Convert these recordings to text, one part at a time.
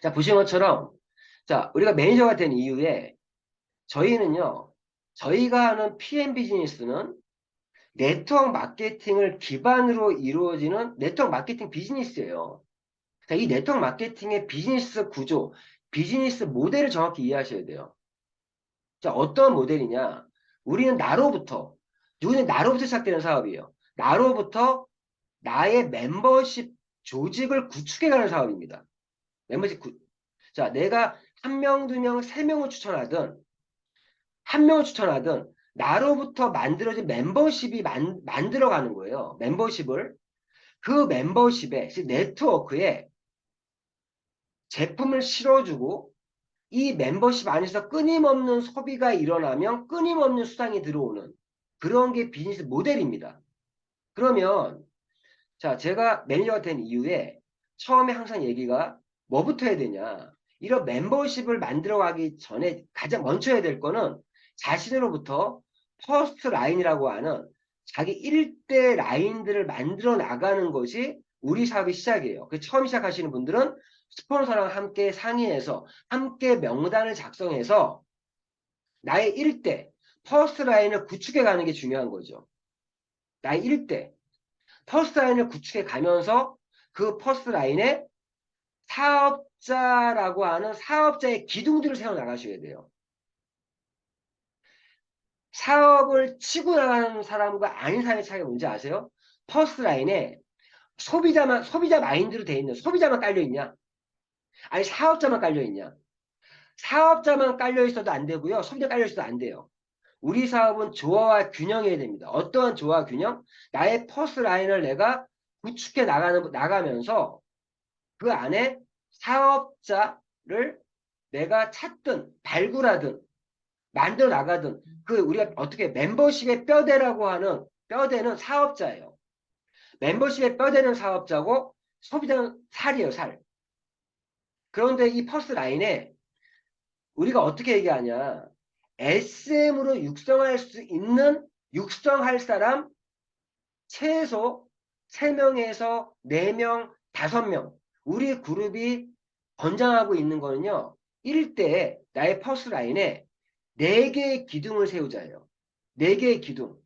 자, 보신 것처럼, 자, 우리가 매니저가 된 이후에 저희는요, 저희가 하는 PM 비즈니스는 네트워크 마케팅을 기반으로 이루어지는 네트워크 마케팅 비즈니스예요. 자, 이 네트워크 마케팅의 비즈니스 구조, 비즈니스 모델을 정확히 이해하셔야 돼요. 자, 어떤 모델이냐? 우리는 나로부터, 누구는 나로부터 시작되는 사업이에요. 나로부터 나의 멤버십 조직을 구축해가는 사업입니다. 멤버십 구, 자, 내가 한 명, 두 명, 세 명을 추천하든, 한 명을 추천하든, 나로부터 만들어진 멤버십이 만, 만들어가는 거예요. 멤버십을. 그 멤버십에, 즉 네트워크에 제품을 실어주고, 이 멤버십 안에서 끊임없는 소비가 일어나면 끊임없는 수당이 들어오는 그런 게 비즈니스 모델입니다. 그러면, 자, 제가 매니저가 된 이후에 처음에 항상 얘기가 뭐부터 해야 되냐. 이런 멤버십을 만들어 가기 전에 가장 먼저 해야 될 거는 자신으로부터 퍼스트 라인이라고 하는 자기 1대 라인들을 만들어 나가는 것이 우리 사업의 시작이에요. 그 처음 시작하시는 분들은 스폰서랑 함께 상의해서 함께 명단을 작성해서 나의 1대 퍼스트 라인을 구축해 가는 게 중요한 거죠. 나의 1대 퍼스트 라인을 구축해 가면서 그 퍼스트 라인에 사업자라고 하는 사업자의 기둥들을 세워 나가셔야 돼요. 사업을 치고 나가는 사람과 아닌 사람의 차이가 뭔지 아세요? 퍼스트 라인에 소비자만 소비자 마인드로 돼 있는 소비자만 깔려 있냐? 아니 사업자만 깔려 있냐? 사업자만 깔려 있어도 안 되고요. 소비자 깔려 있어도 안 돼요. 우리 사업은 조화와 균형해야 됩니다. 어떠한 조화 균형? 나의 퍼스트 라인을 내가 구축해 나가는 나가면서 그 안에 사업자를 내가 찾든 발굴하든 만들어 나가든 그 우리가 어떻게 멤버십의 뼈대라고 하는 뼈대는 사업자예요. 멤버십의 뼈대는 사업자고 소비자는 살이에요, 살. 그런데 이 퍼스트 라인에 우리가 어떻게 얘기하냐? SM으로 육성할 수 있는 육성할 사람 최소 3명에서 4명, 5명 우리 그룹이 권장하고 있는 거는요. 1대 나의 퍼스 라인에 4개의 기둥을 세우자예요. 4개의 기둥.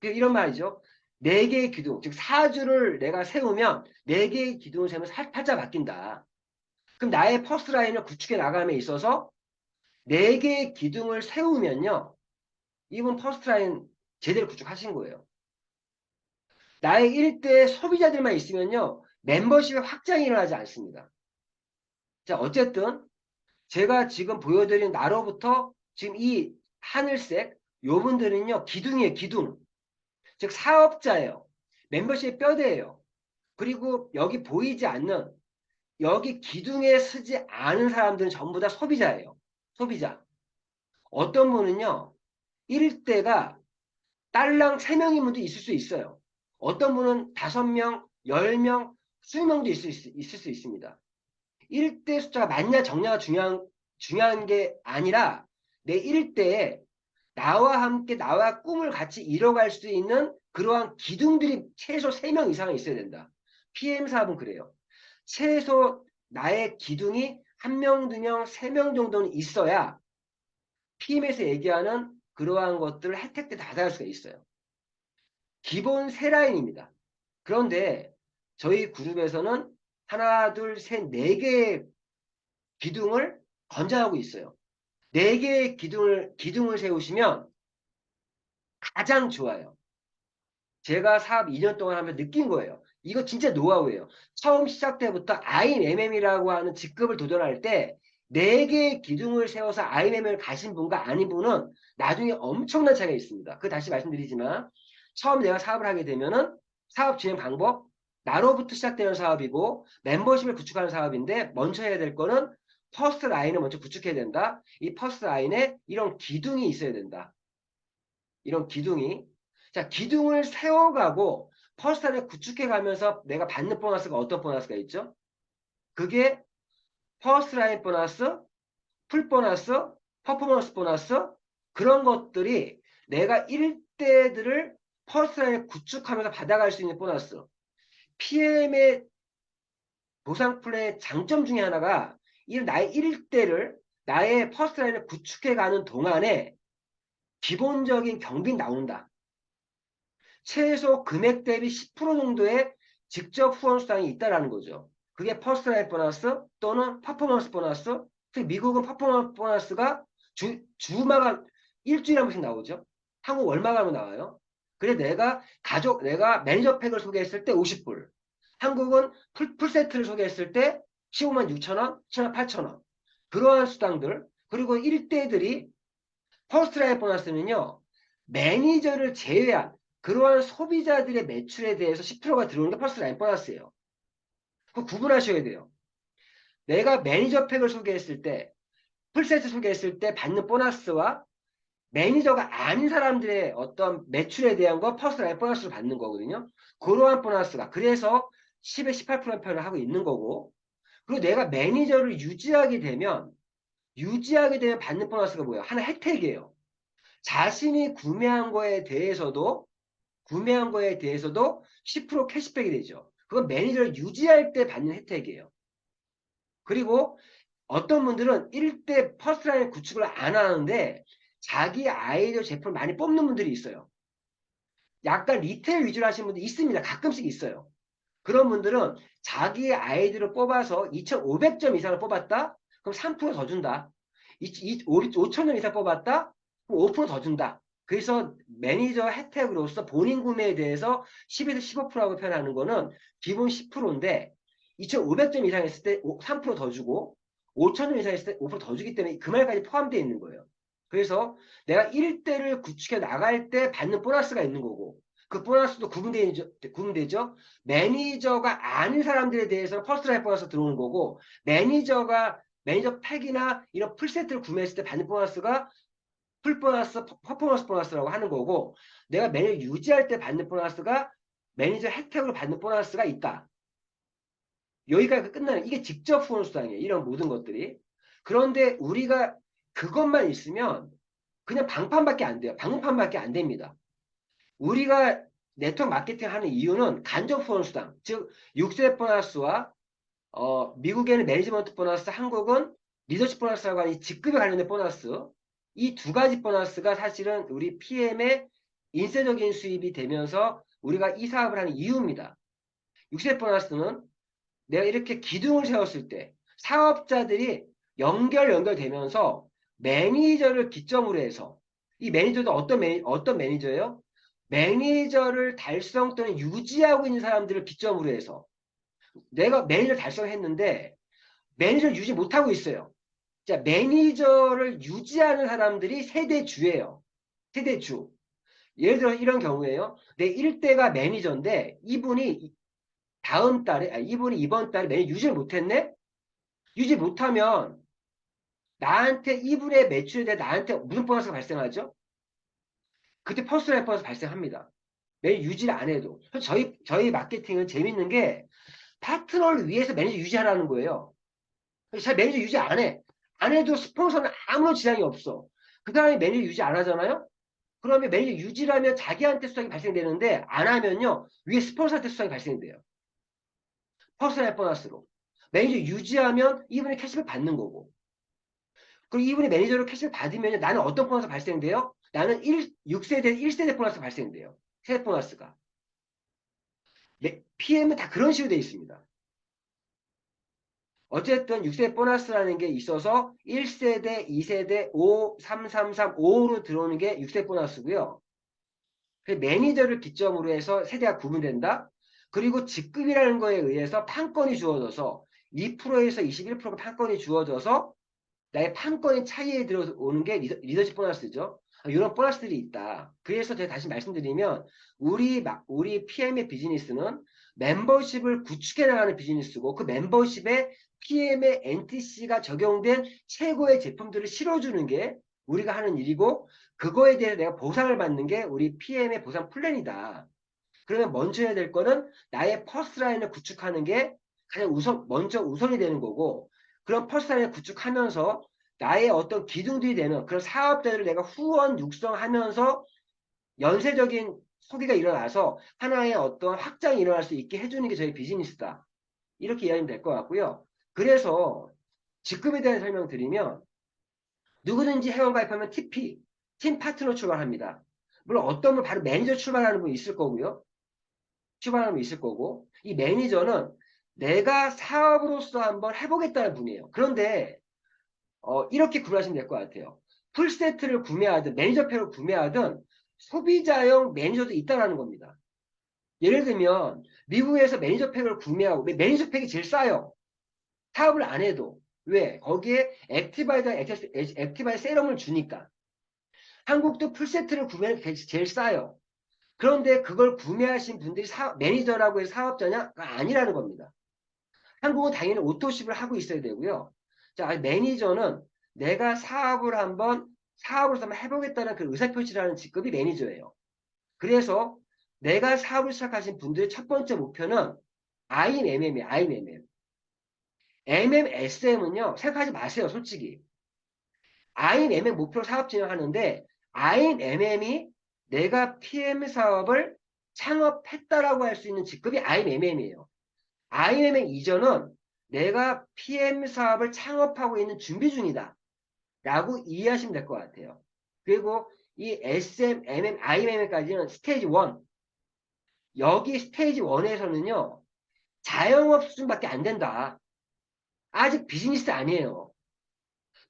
그 이런 말이죠. 4개의 기둥. 즉 사주를 내가 세우면 4개의 기둥을 세우면 살짝 바뀐다. 그럼 나의 퍼스 라인을 구축해 나감에 있어서 4개의 기둥을 세우면요. 이분 퍼스트 라인 제대로 구축하신 거예요. 나의 1대 소비자들만 있으면요. 멤버십의 확장이 일어나지 않습니다. 자, 어쨌든 제가 지금 보여드린 나로부터 지금 이 하늘색 요분들은요. 기둥이에요. 기둥. 즉 사업자예요. 멤버십의 뼈대예요. 그리고 여기 보이지 않는 여기 기둥에 서지 않은 사람들은 전부 다 소비자예요. 소비자. 어떤 분은요. 1대가 딸랑 3명인 분도 있을 수 있어요. 어떤 분은 5명, 10명, 20명도 있을, 수- 있을 수 있습니다. 1대 숫자가 많냐 적냐가 중요한, 중요한 게 아니라 내 1대에 나와 함께 나와 꿈을 같이 이뤄갈 수 있는 그러한 기둥들이 최소 3명 이상은 있어야 된다. PM 사업은 그래요. 최소 나의 기둥이 한 명, 두 명, 세명 정도는 있어야 PM에서 얘기하는 그러한 것들을 혜택들 다 받을 수가 있어요. 기본 세 라인입니다. 그런데 저희 그룹에서는 하나, 둘, 셋, 네 개의 기둥을 권장하고 있어요. 네 개의 기둥을, 기둥을 세우시면 가장 좋아요. 제가 사업 2년 동안 하면서 느낀 거예요. 이거 진짜 노하우예요. 처음 시작 때부터 IMM이라고 하는 직급을 도전할 때, 네 개의 기둥을 세워서 IMM을 가신 분과 아닌 분은 나중에 엄청난 차이가 있습니다. 그 다시 말씀드리지만, 처음 내가 사업을 하게 되면은 사업 진행 방법, 나로부터 시작되는 사업이고, 멤버십을 구축하는 사업인데, 먼저 해야 될 거는 퍼스트 라인을 먼저 구축해야 된다. 이 퍼스트 라인에 이런 기둥이 있어야 된다. 이런 기둥이. 자, 기둥을 세워가고, 퍼스트를 구축해 가면서 내가 받는 보너스가 어떤 보너스가 있죠? 그게 퍼스트 라인 보너스, 풀 보너스, 퍼포먼스 보너스 그런 것들이 내가 1대들을 퍼스트 라인을 구축하면서 받아갈 수 있는 보너스. PM의 보상 플랜의 장점 중에 하나가 이 나의 일대를 나의 퍼스트 라인을 구축해가는 동안에 기본적인 경비 나온다. 최소 금액 대비 10% 정도의 직접 후원 수당이 있다라는 거죠. 그게 퍼스트 라인 보너스 또는 퍼포먼스 보너스. 특히 미국은 퍼포먼스 보너스가 주, 주마가 일주일에 한 번씩 나오죠. 한국 얼마 가면 나와요. 그래 내가 가족 내가 매니저 팩을 소개했을 때 50불. 한국은 풀, 풀세트를 소개했을 때 15만 6천원, 17만 8천원. 그러한 수당들 그리고 1대들이 퍼스트라인 보너스는요. 매니저를 제외한 그러한 소비자들의 매출에 대해서 10%가 들어오는 게 퍼스트 라인 보너스예요. 그 구분하셔야 돼요. 내가 매니저 팩을 소개했을 때 풀세트 소개했을 때 받는 보너스와 매니저가 아닌 사람들의 어떤 매출에 대한 거 퍼스트라인 보너스로 받는 거거든요. 그러한 보너스가 그래서 10에 18% 표현을 하고 있는 거고 그리고 내가 매니저를 유지하게 되면 유지하게 되면 받는 보너스가 뭐예요? 하나 혜택이에요. 자신이 구매한 거에 대해서도 구매한 거에 대해서도 10% 캐시백이 되죠. 그건 매니저를 유지할 때 받는 혜택이에요. 그리고 어떤 분들은 1대 퍼스트라인 구축을 안 하는데 자기 아이디어 제품을 많이 뽑는 분들이 있어요. 약간 리테일 위주로 하시는 분들 있습니다. 가끔씩 있어요. 그런 분들은 자기 아이디어를 뽑아서 2,500점 이상을 뽑았다? 그럼 3%더 준다. 5,000점 이상 뽑았다? 그럼 5%더 준다. 그래서 매니저 혜택으로서 본인 구매에 대해서 10에서 15%라고 표현하는 거는 기본 10%인데 2,500점 이상 했을 때 3%더 주고 5,000점 이상 했을 때 5%더 주기 때문에 그 말까지 포함되어 있는 거예요. 그래서 내가 1대를 구축해 나갈 때 받는 보너스가 있는 거고 그 보너스도 구분되죠. 구분되죠. 매니저가 아닌 사람들에 대해서는 퍼스트라인 보너스 들어오는 거고 매니저가 매니저 팩이나 이런 풀세트를 구매했을 때 받는 보너스가 풀 보너스, 퍼포먼스 보너스라고 하는 거고 내가 매니저 유지할 때 받는 보너스가 매니저 혜택으로 받는 보너스가 있다. 여기까지 끝나는 이게 직접 후원 수당이에요. 이런 모든 것들이. 그런데 우리가 그것만 있으면 그냥 방판밖에 안 돼요. 방판밖에 안 됩니다. 우리가 네트워크 마케팅 하는 이유는 간접 후원 수당, 즉 6세 보너스와 어, 미국에는 매니지먼트 보너스, 한국은 리더십 보너스라고 하는 직급에 관련된 보너스 이 두 가지 보너스가 사실은 우리 PM의 인쇄적인 수입이 되면서 우리가 이 사업을 하는 이유입니다. 6세 보너스는 내가 이렇게 기둥을 세웠을 때 사업자들이 연결 연결되면서 매니저를 기점으로 해서 이 매니저도 어떤 매니, 어떤 매니저예요? 매니저를 달성 또는 유지하고 있는 사람들을 기점으로 해서 내가 매니저 달성했는데 매니저를 유지 못하고 있어요. 자, 매니저를 유지하는 사람들이 세대주예요. 세대주. 예를 들어 이런 경우에요. 내 1대가 매니저인데 이분이 다음 달에, 아, 이분이 이번 달에 매니저 유지를 못했네? 유지 못하면 나한테 이분의 매출에 나한테 무슨 보너스가 발생하죠? 그때 퍼스널 보너스 발생합니다. 매일 유지를 안 해도. 저희, 저희 마케팅은 재밌는 게 파트너를 위해서 매니저 유지하라는 거예요. 잘 매니저 유지 안 해. 안 해도 스폰서는 아무런 지장이 없어. 그 사람이 매니저 유지 안 하잖아요? 그러면 매니저 유지라면 자기한테 수당이 발생되는데 안 하면요. 위에 스폰서한테 수당이 발생돼요. 퍼스널 보너스로. 매니저 유지하면 이분이 캐시백 받는 거고. 그리고 이분이 매니저로 캐시백 받으면 나는 어떤 보너스 발생돼요? 나는 1, 6세대, 1세대 보너스 발생돼요. 세대 보너스가. PM은 다 그런 식으로 되어 있습니다. 어쨌든 6세대 보너스라는 게 있어서 1세대, 2세대, 5, 3, 3, 3, 5로 들어오는 게 6세대 보너스고요. 매니저를 기점으로 해서 세대가 구분된다. 그리고 직급이라는 거에 의해서 판권이 주어져서 2%에서 21%가 판권이 주어져서 나의 판권의 차이에 들어오는 게 리더 십 보너스죠. 이런 보너스들이 있다. 그래서 제가 다시 말씀드리면 우리 우리 PM의 비즈니스는 멤버십을 구축해 나가는 비즈니스고 그 멤버십에 PM의 NTC가 적용된 최고의 제품들을 실어주는 게 우리가 하는 일이고 그거에 대해서 내가 보상을 받는 게 우리 PM의 보상 플랜이다. 그러면 먼저 해야 될 거는 나의 퍼스라인을 구축하는 게 가장 우선 먼저 우선이 되는 거고 그런 퍼스라인을 구축하면서 나의 어떤 기둥들이 되는 그런 사업자들을 내가 후원 육성하면서 연쇄적인 소비가 일어나서 하나의 어떤 확장이 일어날 수 있게 해주는 게 저희 비즈니스다. 이렇게 이해하면 될 것 같고요. 그래서 직급에 대한 설명 드리면 누구든지 회원 가입하면 TP, 팀 파트너 출발합니다. 물론 어떤 분 바로 매니저 출발하는 분 있을 거고요. 출발하는 분 있을 거고 이 매니저는 내가 사업으로서 한번 해보겠다는 분이에요. 그런데 어, 이렇게 구매하시면 될 것 같아요. 풀세트를 구매하든 매니저팩을 구매하든 소비자용 매니저도 있다라는 겁니다. 예를 들면 미국에서 매니저팩을 구매하고 매니저팩이 제일 싸요. 사업을 안 해도 왜? 거기에 액티바이다 액티바이 세럼을 주니까. 한국도 풀세트를 구매하는 게 제일 싸요. 그런데 그걸 구매하신 분들이 사, 매니저라고 해서 사업자냐? 아니라는 겁니다. 한국은 당연히 오토십을 하고 있어야 되고요. 자, 매니저는 내가 사업을 한번 사업을 한번 해보겠다는 그 의사표시라는 직급이 매니저예요. 그래서 내가 사업을 시작하신 분들의 첫 번째 목표는 IMM이에요. IMM. MMSM은요. 생각하지 마세요. 솔직히. IMM 목표로 사업 진행하는데 IMM이 내가 PM 사업을 창업했다라고 할 수 있는 직급이 IMM이에요. IMM 이전은 내가 PM 사업을 창업하고 있는 준비 중이다. 라고 이해하시면 될 것 같아요. 그리고 이 SM, MM, IMM까지는 스테이지 1. 여기 스테이지 1에서는요. 자영업 수준밖에 안 된다. 아직 비즈니스 아니에요.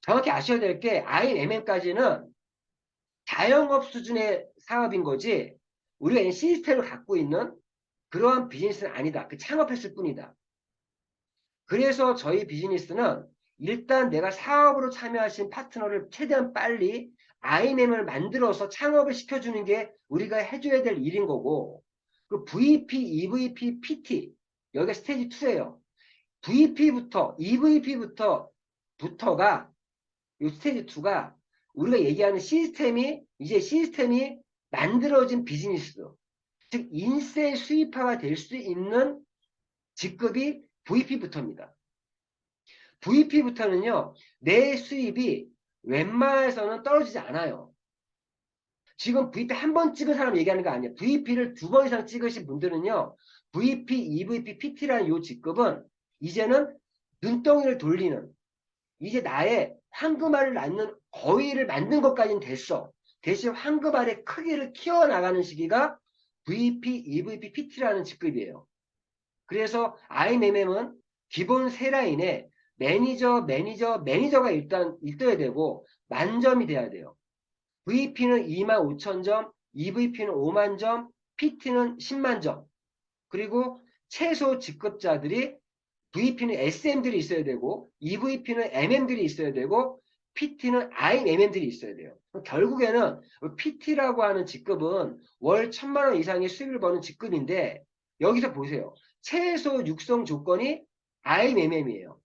정확히 아셔야 될 게 IMM까지는 자영업 수준의 사업인 거지 우리가 시스템을 갖고 있는 그러한 비즈니스는 아니다. 그 창업했을 뿐이다. 그래서 저희 비즈니스는 일단 내가 사업으로 참여하신 파트너를 최대한 빨리 IMM을 만들어서 창업을 시켜주는 게 우리가 해줘야 될 일인 거고 그 VP, EVP, PT 여기가 스테이지 2예요. VP부터 EVP부터 부터가 이 스테이지 2가 우리가 얘기하는 시스템이 이제 시스템이 만들어진 비즈니스 즉 인세 수입화가 될 수 있는 직급이 VP부터입니다. VP부터는요 내 수입이 웬만해서는 떨어지지 않아요. 지금 VP 한 번 찍은 사람 얘기하는 거 아니에요. VP를 두 번 이상 찍으신 분들은요 VP, EVP, PT라는 이 직급은 이제는 눈덩이를 돌리는 이제 나의 황금알을 낳는 거위를 만든 것까지는 됐어. 대신 황금알의 크기를 키워나가는 시기가 VP, EVP, PT라는 직급이에요. 그래서 IMM은 기본 세 라인에 매니저, 매니저, 매니저가 일단 있어야 되고 만점이 돼야 돼요. VP는 2만 5천 점, EVP는 5만 점, PT는 10만 점. 그리고 최소 직급자들이 VP는 SM들이 있어야 되고 EVP는 MM들이 있어야 되고 PT는 IMM들이 있어야 돼요. 결국에는 PT라고 하는 직급은 월 천만 원 이상의 수익을 버는 직급인데 여기서 보세요. 최소 육성 조건이 IMM이에요.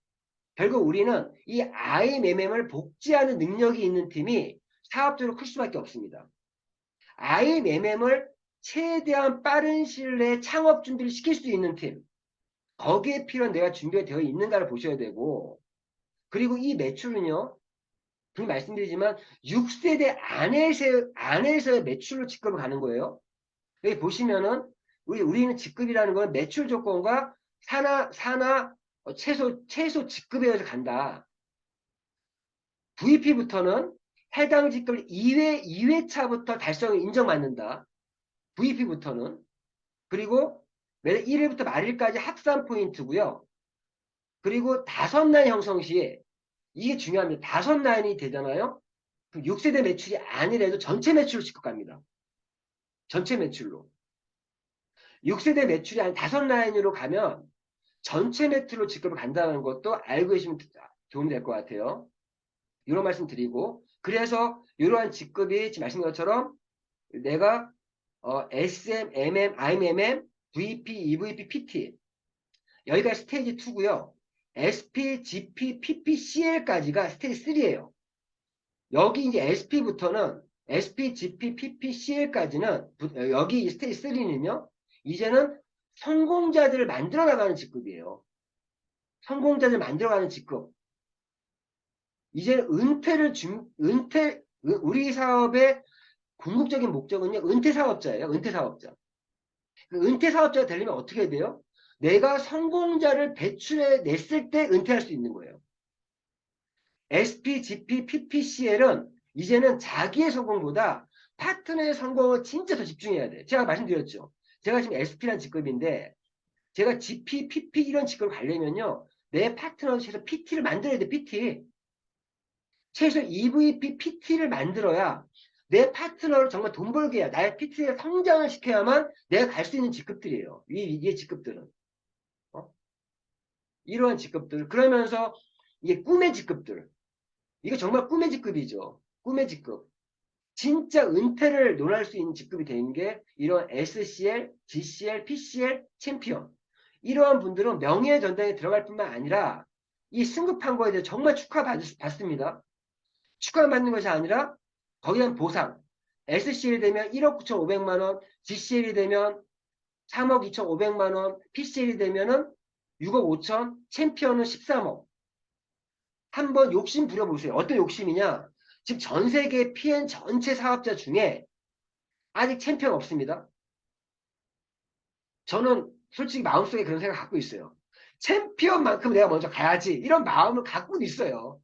결국 우리는 이 IMM을 복제하는 능력이 있는 팀이 사업적으로 클 수밖에 없습니다. IMM을 최대한 빠른 시일 내에 창업 준비를 시킬 수 있는 팀. 거기에 필요한 내가 준비가 되어 있는가를 보셔야 되고 그리고 이 매출은요. 그 말씀드리지만 6세대 안에서, 안에서의 매출로 직급을 가는 거예요. 여기 보시면은 우리, 우리는 직급이라는 건 매출 조건과 산하, 산하 어, 최소, 최소 직급에 의해서 간다. VP부터는 해당 직급을 2회, 2회차부터 달성을 인정받는다. VP부터는. 그리고 매달 1일부터 말일까지 합산 포인트고요. 그리고 다섯 라인 형성 시에 이게 중요합니다. 다섯 라인이 되잖아요. 그럼 6세대 매출이 아니래도 전체 매출로 직급 갑니다. 전체 매출로. 6세대 매출이 한 다섯 라인으로 가면 전체 매출로 직급을 간다는 것도 알고 계시면 도움이 될 것 같아요. 이런 말씀 드리고 그래서 이러한 직급이 지금 말씀드린 것처럼 내가 어, SM, MM, IMM, VP, EVP, PT 여기가 스테이지 2고요. SP, GP, PP, CL까지가 스테이지 3예요. 여기 이제 SP부터는 SP, GP, PP, CL까지는 여기 스테이지 3는요. 이제는 성공자들을 만들어 나가는 직급이에요. 성공자들 만들어가는 직급. 이제 은퇴를 준 은퇴 우리 사업의 궁극적인 목적은요 은퇴 사업자예요. 은퇴 사업자. 그 은퇴 사업자가 되려면 어떻게 돼요? 내가 성공자를 배출해 냈을 때 은퇴할 수 있는 거예요. SP, GP, PPCL은 이제는 자기의 성공보다 파트너의 성공을 진짜 더 집중해야 돼. 제가 말씀드렸죠. 제가 지금 SP라는 직급인데 제가 GP, PP 이런 직급을 가려면요. 내 파트너는 최소 PT를 만들어야 돼. PT. 최소 EVP, PT를 만들어야 내 파트너를 정말 돈 벌게 해야 나의 PT에 성장을 시켜야만 내가 갈 수 있는 직급들이에요. 이, 이 직급들은. 어? 이러한 직급들. 그러면서 이게 꿈의 직급들. 이거 정말 꿈의 직급이죠. 꿈의 직급. 진짜 은퇴를 논할 수 있는 직급이 되는 게 이런 SCL, GCL, PCL 챔피언. 이러한 분들은 명예의 전당에 들어갈 뿐만 아니라 이 승급한 거에 대해 정말 축하받습니다. 축하받는 것이 아니라 거기에 대한 보상. SCL이 되면 1억 9,500만 원, GCL이 되면 3억 2,500만 원, PCL이 되면 은 6억 5천, 챔피언은 13억. 한번 욕심 부려보세요. 어떤 욕심이냐? 지금 전 세계 PN 전체 사업자 중에 아직 챔피언 없습니다. 저는 솔직히 마음속에 그런 생각 갖고 있어요. 챔피언만큼 내가 먼저 가야지. 이런 마음을 갖고 있어요.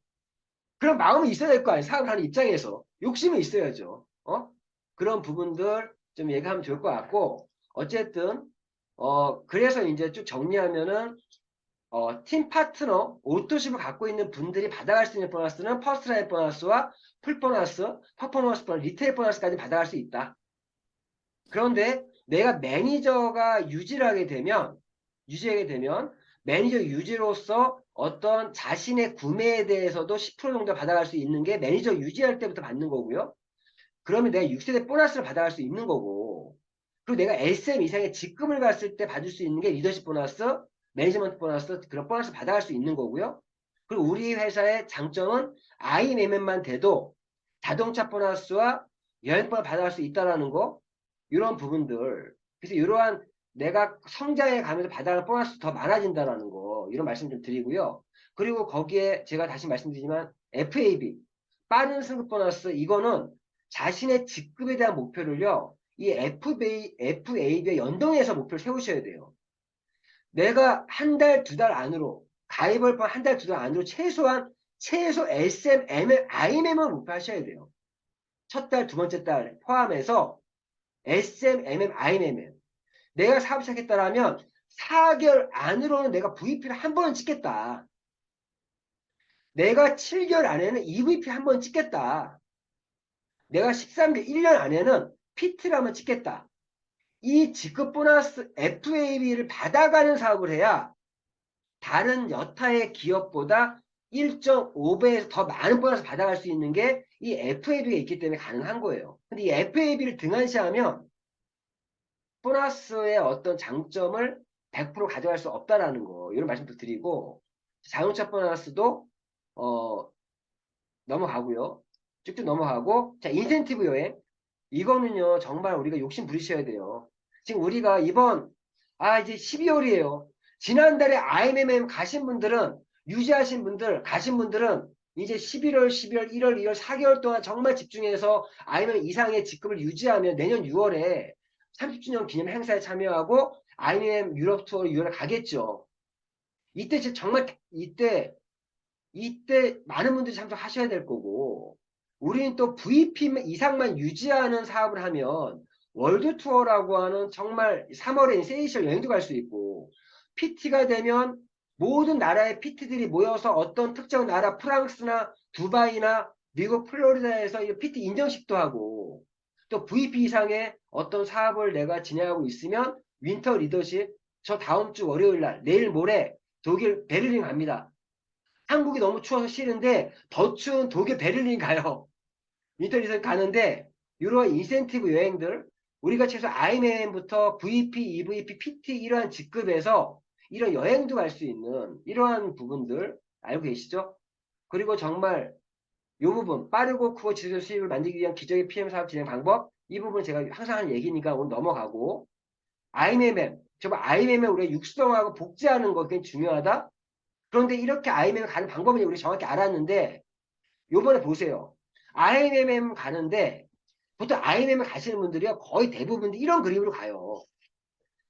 그런 마음이 있어야 될 거 아니에요. 사업을 하는 입장에서. 욕심이 있어야죠. 어? 그런 부분들 좀 얘기하면 좋을 것 같고, 어쨌든, 어, 그래서 이제 쭉 정리하면은, 어, 팀 파트너, 오토십을 갖고 있는 분들이 받아갈 수 있는 보너스는 퍼스트 라인 보너스와 풀 보너스, 퍼포먼스 보너스, 리테일 보너스까지 받아갈 수 있다. 그런데 내가 매니저가 유지를 하게 되면, 유지하게 되면, 매니저 유지로서 어떤 자신의 구매에 대해서도 10% 정도 받아갈 수 있는 게 매니저 유지할 때부터 받는 거고요. 그러면 내가 6세대 보너스를 받아갈 수 있는 거고, 그리고 내가 SM 이상의 직급을 갔을 때 받을 수 있는 게 리더십 보너스, 매니지먼트 보너스, 그런 보너스 받아갈 수 있는 거고요. 그리고 우리 회사의 장점은 IMM만 돼도 자동차 보너스와 여행 보너스 받아갈 수 있다는 거, 이런 부분들. 그래서 이러한 내가 성장해 가면서 받아갈 보너스 더 많아진다라는 거, 이런 말씀 좀 드리고요. 그리고 거기에 제가 다시 말씀드리지만 FAB, 빠른 승급 보너스, 이거는 자신의 직급에 대한 목표를요, 이 FA, FAB에 연동해서 목표를 세우셔야 돼요. 내가 한 달, 두 달 안으로, 가입을 한 달, 두 달 안으로 최소한, 최소 SM, MM, IMM을 목표하셔야 돼요. 첫 달, 두 번째 달 포함해서 SM, MM, IMM. 내가 사업 시작했다라면 4개월 안으로는 내가 VP를 한 번은 찍겠다. 내가 7개월 안에는 EVP 한 번 찍겠다. 내가 13개월, 1년 안에는 PT를 한번 찍겠다. 이 직급 보너스 FAB를 받아가는 사업을 해야 다른 여타의 기업보다 1.5배에서 더 많은 보너스 받아갈 수 있는 게 이 FAB가 있기 때문에 가능한 거예요. 근데 이 FAB를 등한시하면 보너스의 어떤 장점을 100% 가져갈 수 없다라는 거 이런 말씀도 드리고 자동차 보너스도 어 넘어가고요. 쭉쭉 넘어가고 자 인센티브 여행 이거는요 정말 우리가 욕심 부리셔야 돼요. 지금 우리가 이번 아 이제 12월이에요. 지난달에 IMM 가신 분들은 유지하신 분들 가신 분들은 이제 11월, 12월, 1월, 2월 4개월 동안 정말 집중해서 IMM 이상의 직급을 유지하면 내년 6월에 30주년 기념 행사에 참여하고 IMM 유럽 투어 6월에 가겠죠. 이때 정말 이때 이때 많은 분들이 참석하셔야 될 거고 우리는 또 VP 이상만 유지하는 사업을 하면 월드 투어라고 하는 정말 3월에 세이셜 여행도 갈 수 있고 PT가 되면 모든 나라의 PT들이 모여서 어떤 특정 나라 프랑스나 두바이나 미국 플로리다에서 PT 인정식도 하고 또 VP 이상의 어떤 사업을 내가 진행하고 있으면 윈터 리더십 저 다음 주 월요일 날 내일 모레 독일 베를린 갑니다. 한국이 너무 추워서 싫은데 더 추운 독일 베를린 가요. 리더십 가는데 이러한 인센티브 여행들 우리가 최소 IMM부터 VP, EVP, PT 이러한 직급에서 이런 여행도 갈 수 있는 이러한 부분들 알고 계시죠? 그리고 정말 이 부분 빠르고 크고 지속적 수익을 만들기 위한 기적의 PM 사업 진행 방법 이 부분 제가 항상 하는 얘기니까 오늘 넘어가고 IMM 정말 IMM에 우리가 육성하고 복제하는 거 굉장히 중요하다. 그런데 이렇게 IMM 가는 방법은 우리 정확히 알았는데 요번에 보세요. IMM 가는데 보통 IMM 가시는 분들이요 거의 대부분 이런 그림으로 가요.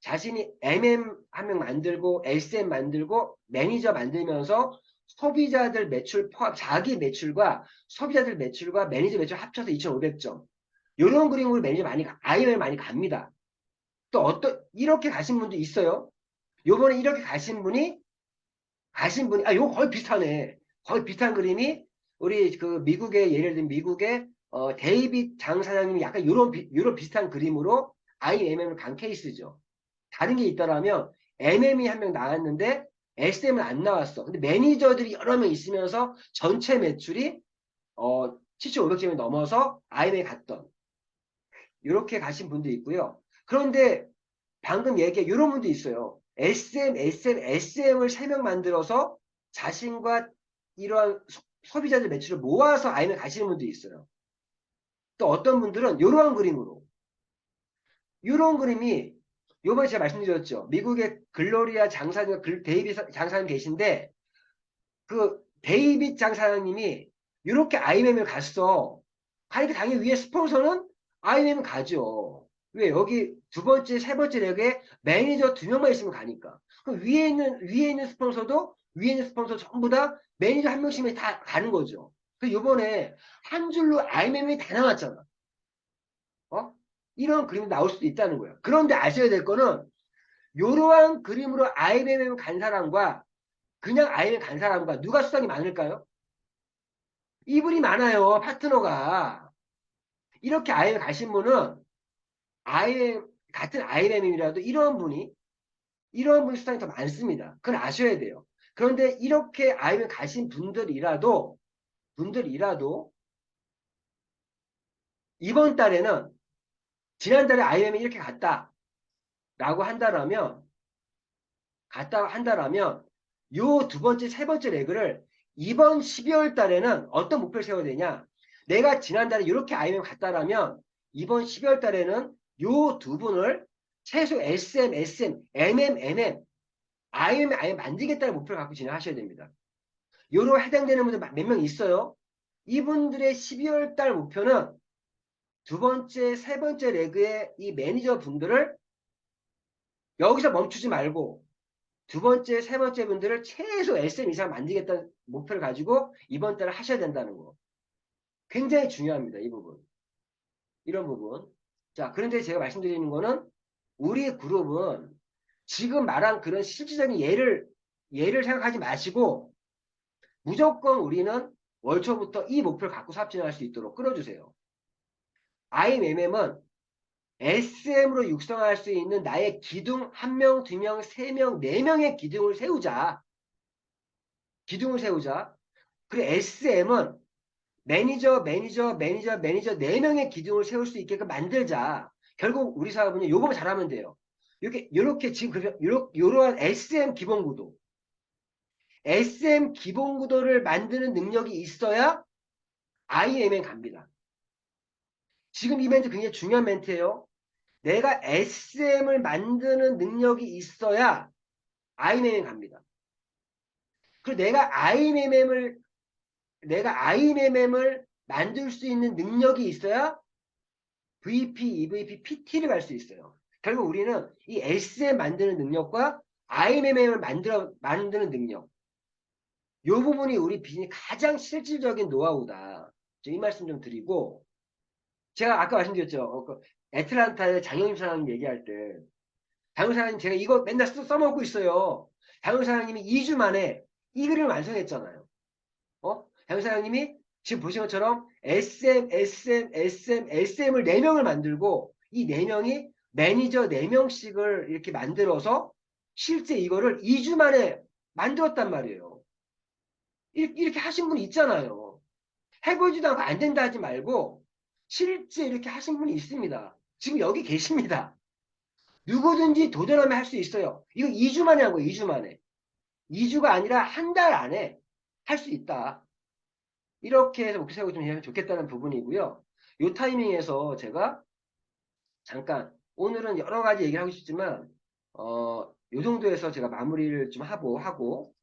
자신이 MM 한 명 만들고 SM 만들고 매니저 만들면서 소비자들 매출 포함, 자기 매출과 소비자들 매출과 매니저 매출 합쳐서 2,500점. 이런 그림으로 매니저 많이, 가- IM을 많이 갑니다. 또 어떤, 이렇게 가신 분도 있어요. 요번에 이렇게 가신 분이, 가신 분이, 아, 요거 거의 비슷하네. 거의 비슷한 그림이, 우리 그 미국의, 예를 들면 미국의, 어, 데이빗 장 사장님이 약간 요런, 비- 요런 비슷한 그림으로 IMM을 간 케이스죠. 다른 게 있더라면, MM이 한 명 나왔는데, SM은 안 나왔어. 근데 매니저들이 여러 명 있으면서 전체 매출이 어 7,500점이 넘어서 IM에 갔던 이렇게 가신 분도 있고요. 그런데 방금 얘기한 이런 분도 있어요. SM, SM, SM을 3명 만들어서 자신과 이러한 소, 소비자들 매출을 모아서 IM에 가시는 분도 있어요. 또 어떤 분들은 이러한 그림으로 이런 그림이 요번에 제가 말씀드렸죠. 미국의 글로리아 장사님, 글- 데이빗 장사님 계신데 그 데이빗 장사님이 이렇게 IMM을 갔어. 가니까 당연히 위에 스폰서는 IMM 가죠. 왜 여기 두 번째, 세 번째 렉에 매니저 두 명만 있으면 가니까. 그럼 위에 있는 위에 있는 스폰서도 위에 있는 스폰서 전부 다 매니저 한 명씩만 다 가는 거죠. 그 요번에 한 줄로 IMM이 다 나왔잖아. 어? 이런 그림이 나올 수도 있다는 거예요. 그런데 아셔야 될 거는 이러한 그림으로 IMM 간 사람과 그냥 IMM 간 사람과 누가 수당이 많을까요? 이분이 많아요. 파트너가. 이렇게 IMM 가신 분은 IM, 같은 IMM이라도 이런 분이 이런 분이 수당이 더 많습니다. 그걸 아셔야 돼요. 그런데 이렇게 IMM 가신 분들이라도 분들이라도 이번 달에는 지난달에 IMM이 이렇게 갔다 라고 한다라면 갔다 한다라면 요 두 번째 세 번째 레그를 이번 12월 달에는 어떤 목표를 세워야 되냐 내가 지난달에 이렇게 IMM 갔다라면 이번 12월 달에는 요 두 분을 최소 SM, SM, MM, MM IMM 아예 만들겠다는 목표를 갖고 진행하셔야 됩니다. 요로 해당되는 분들 몇 명 있어요. 이분들의 12월 달 목표는 두 번째, 세 번째 레그의 이 매니저 분들을 여기서 멈추지 말고 두 번째, 세 번째 분들을 최소 SM 이상 만들겠다는 목표를 가지고 이번 달에 하셔야 된다는 거. 굉장히 중요합니다. 이 부분. 이런 부분. 자, 그런데 제가 말씀드리는 거는 우리 그룹은 지금 말한 그런 실질적인 예를, 예를 생각하지 마시고 무조건 우리는 월초부터 이 목표를 갖고 사업 진행할 수 있도록 끌어주세요. IMM은 SM으로 육성할 수 있는 나의 기둥 한 명, 두 명, 세 명, 네 명의 기둥을 세우자. 기둥을 세우자. 그리고 SM은 매니저, 매니저, 매니저, 매니저 네 명의 기둥을 세울 수 있게끔 만들자. 결국 우리 사업은 요거만 잘하면 돼요. 이렇게 요렇게 지금 요러, 요러한 SM 기본 구도. SM 기본 구도를 만드는 능력이 있어야 IMM 갑니다. 지금 이 멘트 굉장히 중요한 멘트예요. 내가 SM을 만드는 능력이 있어야 IMM에 갑니다. 그리고 내가 IMM을 내가 IMM을 만들 수 있는 능력이 있어야 VP, EVP, PT를 갈 수 있어요. 결국 우리는 이 SM 만드는 능력과 IMM을 만들어 만드는 능력 이 부분이 우리 비즈니스 가장 실질적인 노하우다. 이 말씀 좀 드리고 제가 아까 말씀드렸죠. 어, 그 애틀란타의 장영임 사장님 얘기할 때 장영 사장님 제가 이거 맨날 써, 써먹고 있어요. 장영 사장님이 2주 만에 이 그림을 완성했잖아요. 어? 장영 사장님이 지금 보신 것처럼 SM, SM, SM, SM을 4명을 만들고 이 4명이 매니저 4명씩을 이렇게 만들어서 실제 이거를 2주 만에 만들었단 말이에요. 이렇게 하신 분 있잖아요. 해보지도 않고 안 된다 하지 말고 실제 이렇게 하신 분이 있습니다. 지금 여기 계십니다. 누구든지 도전하면 할 수 있어요. 이거 2주 만에 한 거예요. 2주 만에. 2주가 아니라 한 달 안에 할 수 있다. 이렇게 해서 목표 세우고 좀 하면 좋겠다는 부분이고요. 이 타이밍에서 제가 잠깐 오늘은 여러 가지 얘기를 하고 싶지만 어, 요 정도에서 제가 마무리를 좀 하고 하고